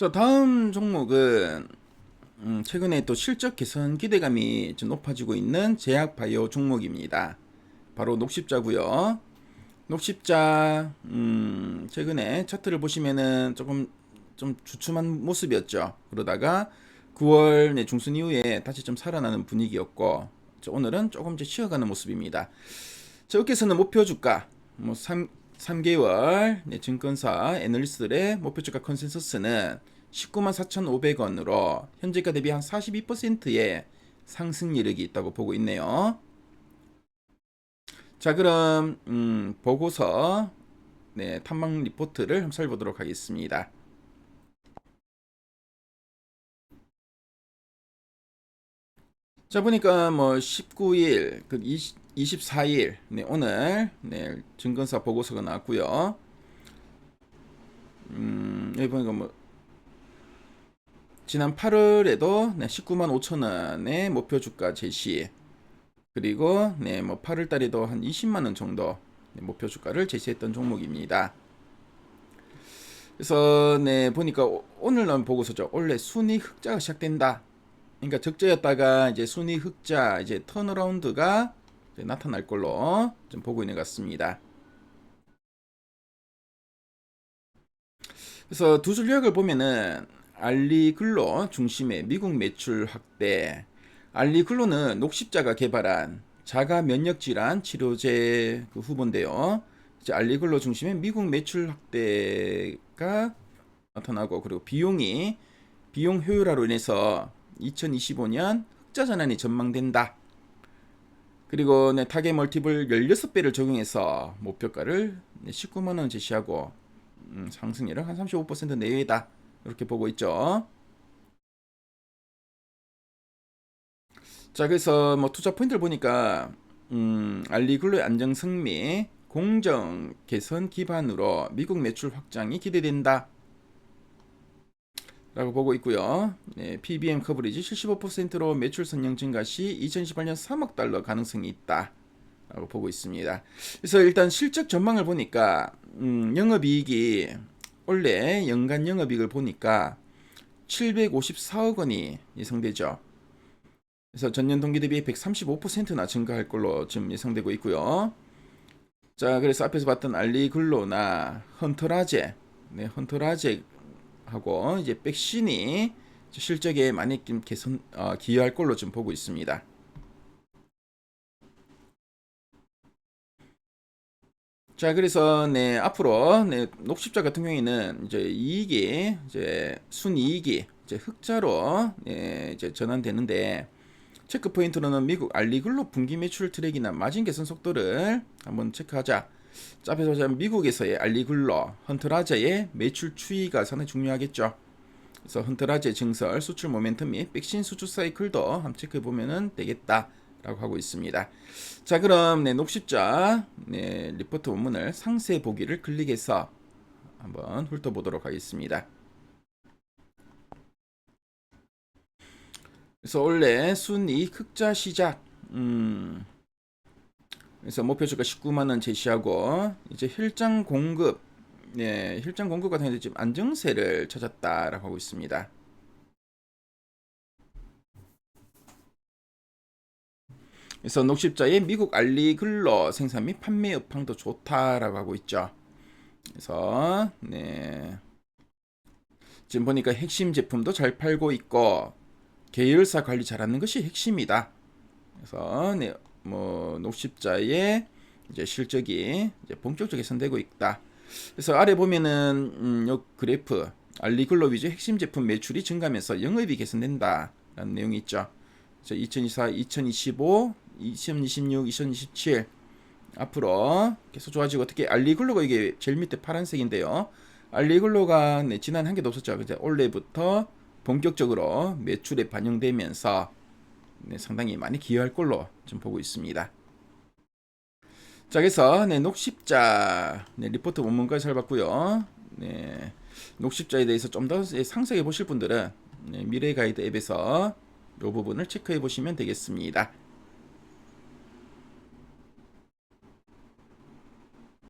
자, 다음 종목은 음, 최근에 또 실적 개선 기대감이 좀 높아지고 있는 제약 바이오 종목입니다. 바로 녹십자고요. 녹십자 음, 최근에 차트를 보시면은 조금 좀 주춤한 모습이었죠. 그러다가 9월 내 중순 이후에 다시 좀 살아나는 분위기였고 자, 오늘은 조금 이제 쉬어가는 모습입니다. 자, 여기서는 목표 주가 뭐 3, 3개월 네, 증권사 애널리스트들의 목표 주가 컨센서스는 19만 4,500원으로 현재가 대비 한 42%의 상승 이력이 있다고 보고 있네요. 자, 그럼 음, 보고서 네, 탐방 리포트를 한번 살펴보도록 하겠습니다. 자 보니까 뭐 19일 그 20, 24일 네, 오늘 네, 증권사 보고서가 나왔고요. 음, 여기 보니까 뭐 지난 8월에도 네, 19만 5천 원의 목표 주가 제시 그리고 네, 뭐 8월 달에도 한 20만 원 정도 네, 목표 주가를 제시했던 종목입니다. 그래서 네 보니까 오- 오늘 나온 보고서죠. 원래 순위 흑자가 시작된다. 그러니까 적자였다가 이제 순위 흑자 이제 턴어라운드가 나타날 걸로 좀 보고 있는 것 같습니다. 그래서 두 줄 요약을 보면은 알리글로 중심의 미국 매출 확대. 알리글로는 녹십자가 개발한 자가 면역 질환 치료제 그 후보인데요. 이제 알리글로 중심의 미국 매출 확대가 나타나고 그리고 비용이 비용 효율화로 인해서 2025년 흑자 전환이 전망된다. 그리고 네, 타겟 멀티플 16배를 적용해서 목표가를 네, 19만 원 제시하고 음, 상승률은 한 35% 내외다. 이렇게 보고 있죠. 자, 그래서 뭐 투자 포인트를 보니까 음, 알리글로의 안정성 및 공정 개선 기반으로 미국 매출 확장이 기대된다. 라고 보고 있고요. 네, PBM 커버리지 75%로 매출 선형 증가 시 2018년 3억 달러 가능성이 있다. 라고 보고 있습니다. 그래서 일단 실적 전망을 보니까 음, 영업이익이 원래 연간 영업이익을 보니까 754억 원이 예상되죠. 그래서 전년 동기 대비 135%나 증가할 걸로 지금 예상되고 있고요. 자, 그래서 앞에서 봤던 알리글로나 헌터라제, 네, 헌터라제 하고 이제 백신이 실적에 많이 좀 개선 어, 기여할 걸로 좀 보고 있습니다. 자, 그래서 네 앞으로 네 녹십자 같은 경우에는 이제 이익이 이제 순이익이 이제 흑자로 네, 이제 전환되는데 체크 포인트로는 미국 알리글로 분기 매출 트랙이나 마진 개선 속도를 한번 체크하자. 자, 앞에서 보자면 미국에서의 알리글로, 헌트라제의 매출 추이가 상당히 중요하겠죠. 그래서 헌트라제 증설, 수출 모멘텀 및 백신 수출 사이클도 한번 체크해 보면은 되겠다 라고 하고 있습니다. 자, 그럼 네, 녹십자 네, 리포트 원문을 상세 보기를 클릭해서 한번 훑어보도록 하겠습니다. 그래서 원래 순이익 흑자 시작 음, 그래서 목표 주가 19만 원 제시하고 이제 힐장 공급 예, 힐장 공급 같은 경우 지금 안정세를 찾았다라고 하고 있습니다. 그래서 녹십자의 미국 알리글로 생산 및 판매 여파도 좋다라고 하고 있죠. 그래서 네. 지금 보니까 핵심 제품도 잘 팔고 있고 계열사 관리 잘하는 것이 핵심이다. 그래서 네, 뭐 녹십자의 이제 실적이 이제 본격적으로 개선되고 있다. 그래서 아래 보면은 음, 요 그래프 알리글로 위주 핵심 제품 매출이 증가하면서 영업이 개선된다라는 내용이 있죠. 그래서 2024, 2025, 2026, 2027 앞으로 계속 좋아지고 특히 알리글로가 이게 제일 밑에 파란색인데요. 알리글로가 네, 지난 한 개도 없었죠. 근데 올해부터 본격적으로 매출에 반영되면서 네, 상당히 많이 기여할 걸로 좀 보고 있습니다. 자, 그래서 네, 녹십자 네, 리포트 원문까지 살봤고요. 네, 녹십자에 대해서 좀 더 상세하게 보실 분들은 네, 미래 가이드 앱에서 이 부분을 체크해 보시면 되겠습니다.